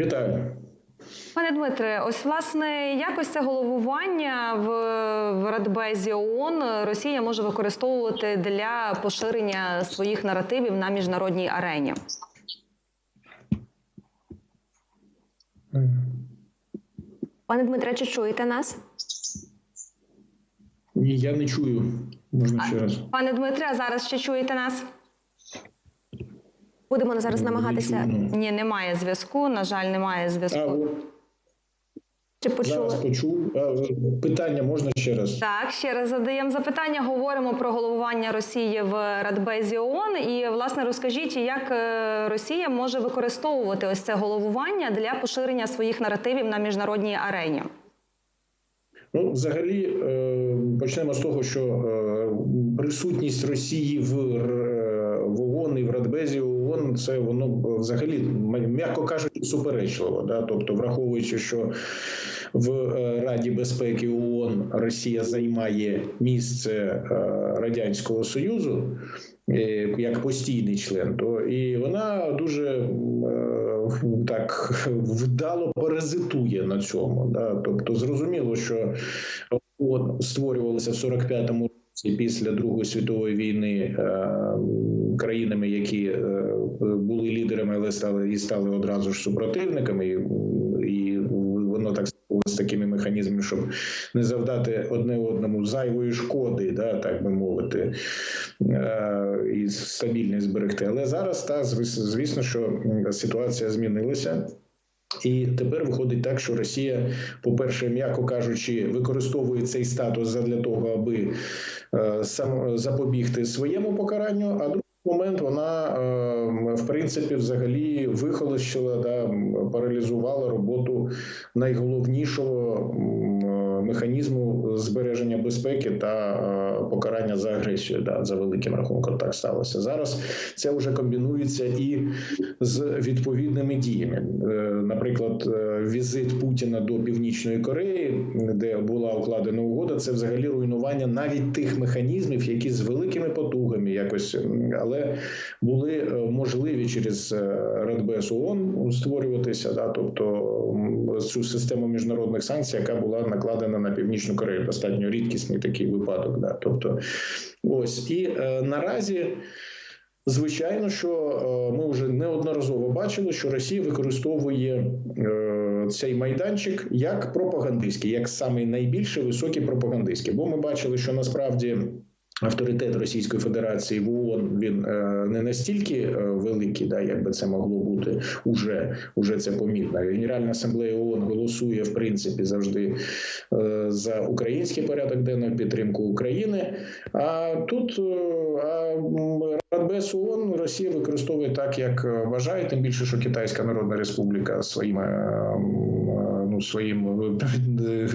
Вітаю. Пане Дмитре, ось власне якось це головування в, в Радбезі ООН Росія може використовувати для поширення своїх наративів на міжнародній арені. Пане Дмитре, чи чуєте нас? Ні, я не чую. Можна ще раз. Пане Дмитре, а зараз ще чуєте нас? Будемо зараз намагатися. Ні, немає зв'язку. На жаль, немає зв'язку. Чи почули? зараз почув. Питання можна ще раз? Так, ще раз задаємо запитання. Говоримо про головування Росії в Радбезі ООН. І власне розкажіть, як е, Росія може використовувати ось це головування для поширення своїх наративів на міжнародній арені. Ну, взагалі, е, почнемо з того, що е, присутність Росії в, в ООН і в Радбезі ООН, це воно взагалі, м'яко кажучи, суперечливо. Да? Тобто, враховуючи, що в е, Раді безпеки ООН Росія займає місце е, Радянського Союзу. е, Як постійний член, то і вона дуже так вдало паразитує на цьому. Да? Тобто, зрозуміло, що ООН створювалися в 45-му році після Другої світової війни е, країнами, які е, були лідерами, але стали і стали одразу ж супротивниками, і, і воно так з такими механізмами, щоб не завдати одне одному зайвої шкоди, да, так би мовити, е, і стабільність зберегти. Але зараз та звісно, що ситуація змінилася. І тепер виходить так, що Росія, по-перше, м'яко кажучи, використовує цей статус для того, аби е, сам запобігти своєму покаранню. А другий момент вона е, в принципі взагалі вихолощила, да, паралізувала роботу найголовнішого механізму збереження безпеки та е, покарання за агресію. Да, за великим рахунком так сталося. Зараз це вже комбінується і з відповідними діями. Е, Наприклад, е, візит Путіна до Північної Кореї, де була укладена угода, це взагалі руйнування навіть тих механізмів, які з великими потугами якось, але були е, можливі через е, Радбез ООН створюватися. Да, тобто цю систему міжнародних санкцій, яка була накладена на Північну Корею, достатньо рідкісний такий випадок. Да, тобто, ось і е, наразі. Звичайно, що е, ми вже неодноразово бачили, що Росія використовує е, цей майданчик як пропагандистський, як самий найбільше високий пропагандистський. Бо ми бачили, що насправді. Авторитет Російської Федерації в ООН він е, не настільки е, великий, да, як би це могло бути уже, уже це помітно. Генеральна асамблея ООН голосує в принципі завжди е, за український порядок денний підтримку України. А тут а, Радбез ООН Росія використовує так, як вважає, тим більше, що Китайська Народна Республіка своїм е, своїм е,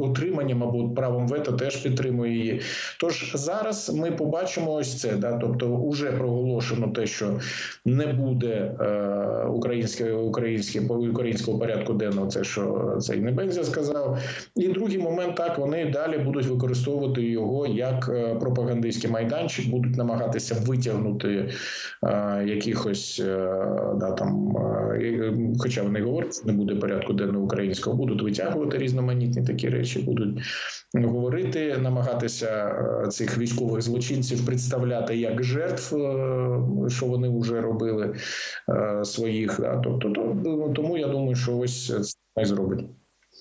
отриманням або правом вето теж підтримує її. Тож зараз ми побачимо ось це. Да, тобто, вже проголошено те, що не буде е, українське, українське українського порядку денного. Це що цей Небензя сказав. І другий момент так вони далі будуть використовувати його як е, пропагандистський майданчик, будуть намагатися витягнути е, якихось е, да там, е, хоча вони говорять, що не буде порядку денного українського, будуть витягувати різноманітні такі речі, будуть говорити, намагатися е, цих військових злочинців представляти як жертв, е, що вони вже робили е, своїх. Тобто, тому я думаю, що ось це і зробить.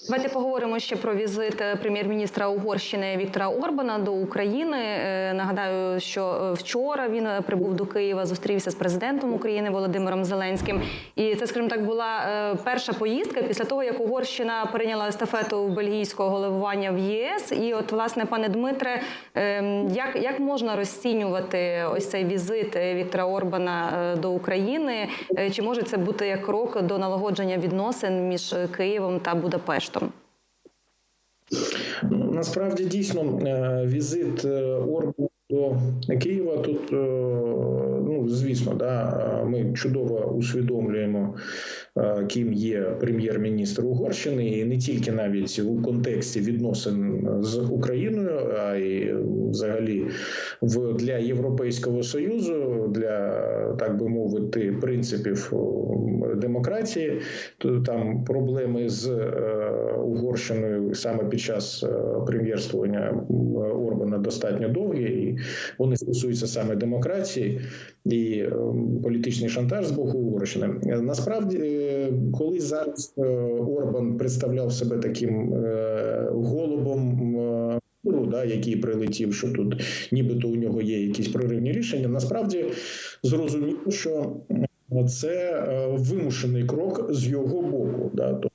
Давайте поговоримо ще про візит е, прем'єр-міністра Угорщини Віктора Орбана до України. Е, Нагадаю, що е, вчора він прибув до Києва, зустрівся з президентом України Володимиром Зеленським. І це, скажімо так, була перша поїздка після того, як Угорщина прийняла естафету бельгійського головування в ЄС. І, от, власне, пане Дмитре, як, як можна розцінювати ось цей візит Віктора Орбана до України? Чи може це бути як крок до налагодження відносин між Києвом та Будапештом? Ну, Насправді дійсно е, візит е, до Києва тут е, ну звісно, да, е, ми чудово усвідомлюємо, е, ким є прем'єр-міністр Угорщини, і не тільки навіть у контексті відносин з Україною, а й взагалі в для Європейського союзу, для так би мовити, принципів демократії. То там проблеми з е, Угорщиною саме під час прем'єрствування Орбана достатньо довгі, і вони стосуються саме демократії і е, політичний шантаж з боку Угорщини. Е, Насправді, е, коли зараз е, Орбан представляв себе таким голубом. Да, який прилетів, що тут нібито у нього є якісь проривні рішення. Насправді зрозуміло, що це вимушений крок з його боку. Да, тобто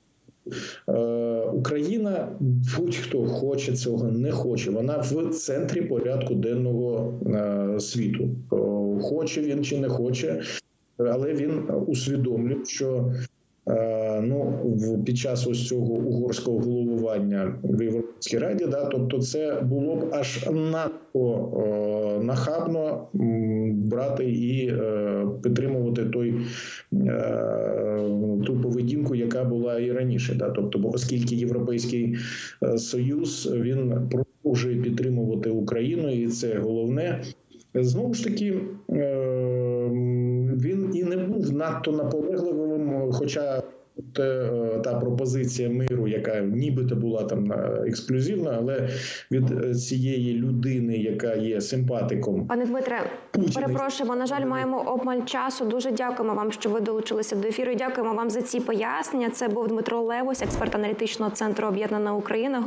Україна будь-хто хоче цього, не хоче. Вона в центрі порядку денного е, світу. Хоче він чи не хоче, але він усвідомлює, що ну під час ось цього угорського головування в Європейській раді, да, тобто це було б аж надто е, нахабно брати і е, підтримувати той е, ту поведінку, яка була і раніше. Да? Тобто, бо оскільки Європейський е, Союз він продовжує підтримувати Україну, і це головне. Знову ж таки, е, він і не був надто наполегливим, хоча те, е, та пропозиція миру, яка нібито була там е, ексклюзивна, але від е, цієї людини, яка є симпатиком Пане Дмитре, Путіна. перепрошуємо. На жаль, маємо обмаль часу. Дуже дякуємо вам, що ви долучилися до ефіру. Дякуємо вам за ці пояснення. Це був Дмитро Левось, експерт аналітичного центру Об'єднана Україна.